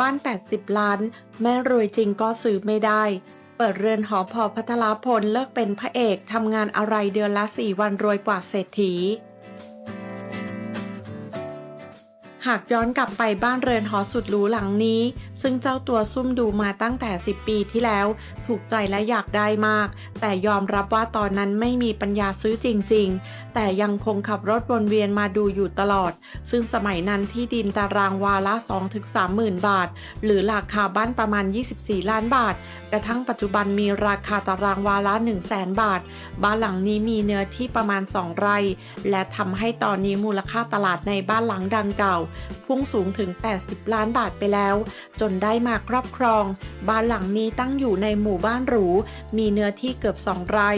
บ้าน 80 ล้าน แม่รวยจริงก็ซื้อไม่ได้ เปิดเรือนหอพอพัทลพลเลิกเป็นพระเอกทำงานอะไรเดือนละ4วันรวยกว่าเศรษฐี หากย้อนกลับไปบ้านเรือนหอสุดหรูหลังนี้ ซึ่งเจ้าตัวซุ่มดูมาตั้งแต่ 10 ปีที่แล้ว ถูกใจและอยากได้มาก แต่ยอมรับว่าตอนนั้นไม่มีปัญญาซื้อจริง ๆ แต่ยังคงขับรถวนเวียนมาดูอยู่ตลอด ซึ่งสมัยนั้นที่ดินตารางวาละ 2-3 หมื่นบาท หรือราคาบ้านประมาณ 24 ล้านบาท กระทั่งปัจจุบันมีราคาตารางวาละ 1 0 0 0 0แสนบาท บ้านหลังนี้มีเนื้อที่ประมาณ 2 ไร่ และทำให้ตอนนี้มูลค่าตลาดในบ้านหลังดังเก่าพุ่งสูงถึง 80 ล้านบาทไปแล้ว จนได้มาครอบครอง บ้านหลังนี้ตั้งอยู่ในหมู่บ้านหรู มีเนื้อที่เกือบ2ไร่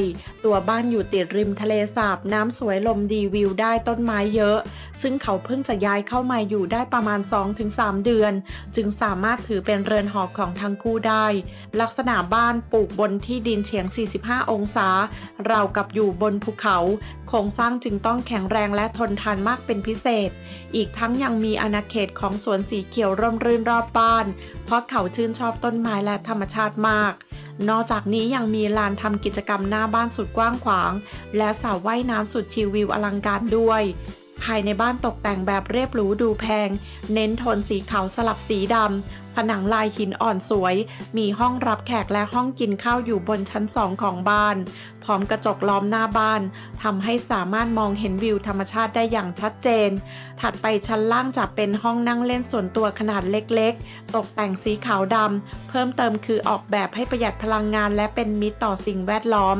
ตัวบ้านอยู่ติดริมทะเลสาบน้ำสวยลมดีวิวได้ต้นไม้เยอะ ซึ่งเขาเพิ่งจะย้ายเข้ามาอยู่ได้ประมาณ 2-3 เดือน จึงสามารถถือเป็นเรือนหอของทั้งคู่ได้ ลักษณะบ้านปลูกบนที่ดินเฉียง 45 องศา เรากับอยู่บนภูเขา โครงสร้างจึงต้องแข็งแรงและทนทานมากเป็นพิเศษ อีกทั้งยังมีมีอาณาเขตของสวนสีเขียวร่มรื่นรอบบ้าน เพราะเขาชื่นชอบต้นไม้และธรรมชาติมาก นอกจากนี้ยังมีลานทำกิจกรรมหน้าบ้านสุดกว้างขวาง และสระว่ายน้ำสุดชิลวิวอลังการด้วย ภายในบ้านตกแต่งแบบเรียบหรูดูแพง เน้นโทนสีขาวสลับสีดำ ผนังลายหินอ่อนสวย มีห้องรับแขกและห้องกินข้าวอยู่บนชั้นสองของบ้าน พร้อมกระจกล้อมหน้าบ้านทำให้สามารถมองเห็นวิวธรรมชาติได้อย่างชัดเจน ถัดไปชั้นล่างจะเป็นห้องนั่งเล่นส่วนตัวขนาดเล็กๆ ตกแต่งสีขาวดำ เพิ่มเติมคือออกแบบให้ประหยัดพลังงาน และเป็นมิตรต่อสิ่งแวดล้อม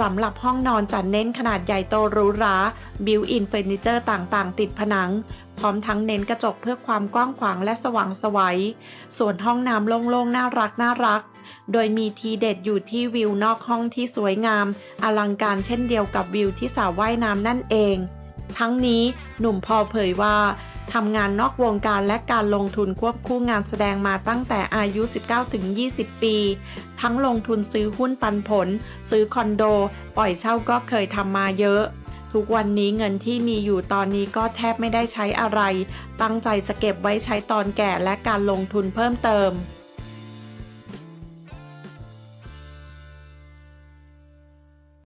สำหรับห้องนอนจะเน้นขนาดใหญ่โตหรูหราบิวอินเฟอร์นิเจอร์ต่างๆ ติดผนัง พร้อมทั้งเน้นกระจกเพื่อความกว้างขวางและสว่างสวัย ส่วนห้องน้ำโล่งๆ น่ารักน่ารัก โดยมีทีเด็ดอยู่ที่วิวนอกห้องที่สวยงาม อลังการเช่นเดียวกับวิวที่สระว่ายน้ำนั่นเอง ทั้งนี้หนุ่มพอเผยว่าทำงานนอกวงการและการลงทุนควบคู่งานแสดงมาตั้งแต่อายุ 19-20 ปี ทั้งลงทุนซื้อหุ้นปันผล ซื้อคอนโด ปล่อยเช่าก็เคยทำมาเยอะ ทุกวันนี้เงินที่มีอยู่ตอนนี้ก็แทบไม่ได้ใช้อะไร ตั้งใจจะเก็บไว้ใช้ตอนแก่และการลงทุนเพิ่มเติม